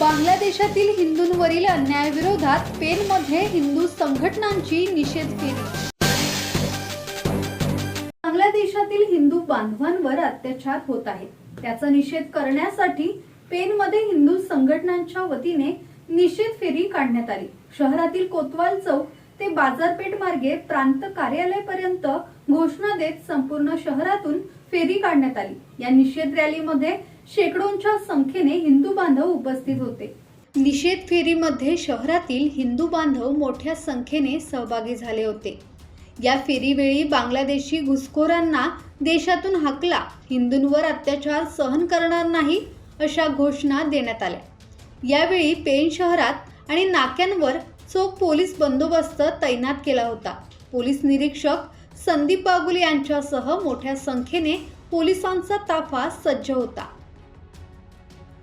बांगलादेशातील हिंदूंवरील अन्यायाविरोधात पेनमध्ये हिंदू संघटनांची निषेध फेरी बांगलादेशातील हिंदू बांधवांवर अत्याचार होत आहे त्याचा निषेध करण्यासाठी पेनमध्ये हिंदू संघटनांच्या वतीने निषेध फेरी काढण्यात आली. शहरातील कोतवाल चौक ते बाजारपेठ मार्गे प्रांत कार्यालयापर्यंत घोषणा देत संपूर्ण शहरातून फेरी काढण्यात आली. या निषेध रॅलीमध्ये शेकडोंच्या संख्येने हिंदू बांधव उपस्थित होते. निषेध फेरीमध्ये शहरातील हिंदू बांधव मोठ्या संख्येने सहभागी झाले होते. या फेरीवेळी बांगलादेशी घुसखोरांना देशातून हाकला हिंदूंवर अत्याचार सहन करणार नाही अशा घोषणा देण्यात आल्या. यावेळी पेन शहरात आणि नाक्यांवर चोख पोलीस बंदोबस्त तैनात केला होता. पोलीस निरीक्षक संदीप बागुल यांच्यासह मोठ्या संख्येने पोलिसांचा ताफा सज्ज होता.